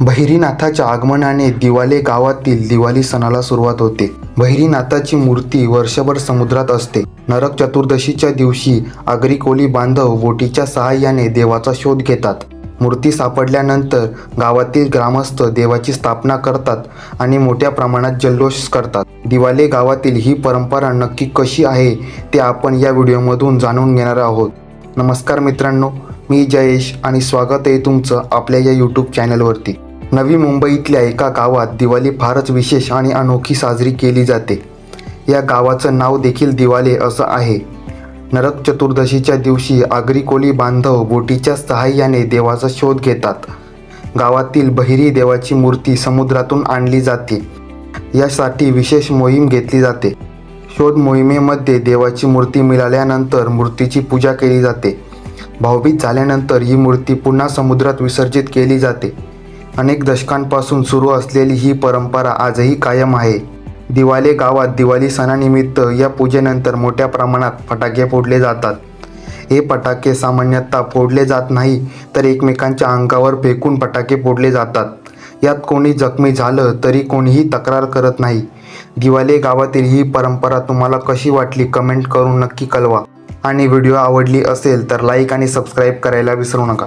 बहिरीनाथाच्या आगमनाने दिवाले गावातील दिवाळी सणाला सुरुवात होते. बहिरीनाथाची मूर्ती वर्षभर समुद्रात असते. नरक चतुर्दशीच्या दिवशी आगरी कोली बांधव बोटीच्या सहाय्याने देवाचा शोध घेतात. मूर्ती सापडल्यानंतर गावातील ग्रामस्थ देवाची स्थापना करतात आणि मोठ्या प्रमाणात जल्लोष करतात. दिवाले गावातील ही परंपरा नक्की कशी आहे ते आपण या व्हिडिओमधून जाणून घेणार आहोत. नमस्कार मित्रांनो मी जयेश आणि स्वागत आहे तुमचं आपल्या या यूट्यूब चॅनलवरती नवी मुंबईतल्या एका गावात दिवाळी फारच विशेष आणि अनोखी साजरी केली जाते. या गावाचं नाव देखील दिवाले असं आहे. नरक चतुर्दशीच्या दिवशी आगरी कोली बांधव बोटीच्या सहाय्याने देवाचा शोध घेतात. गावातील बहिरी देवाची मूर्ती समुद्रातून आणली जाते. यासाठी विशेष मोहीम घेतली जाते. शोध मोहिमेमध्ये देवाची मूर्ती मिळाल्यानंतर मूर्तीची पूजा केली जाते. भाऊबीज झाल्यानंतर ही मूर्ती पुन्हा समुद्रात विसर्जित केली जाते. अनेक दशकांपासून सुरू असलेली ही परंपरा आजही कायम आहे. दिवाले गावात दिवाळी सणानिमित्त या पूजेनंतर मोठ्या प्रमाणात फटाके फोडले जातात. हे फटाके सामान्यतः फोडले जात नाही तर एकमेकांच्या अंगावर फेकून फटाके फोडले जातात. यात कोणी जखमी झालं तरी कोणीही तक्रार करत नाही. दिवाले गावातील ही परंपरा तुम्हाला कशी वाटली कमेंट करून नक्की कळवा. आणि व्हिडिओ आवडली असेल तर लाईक आणि सबस्क्राईब करायला विसरू नका.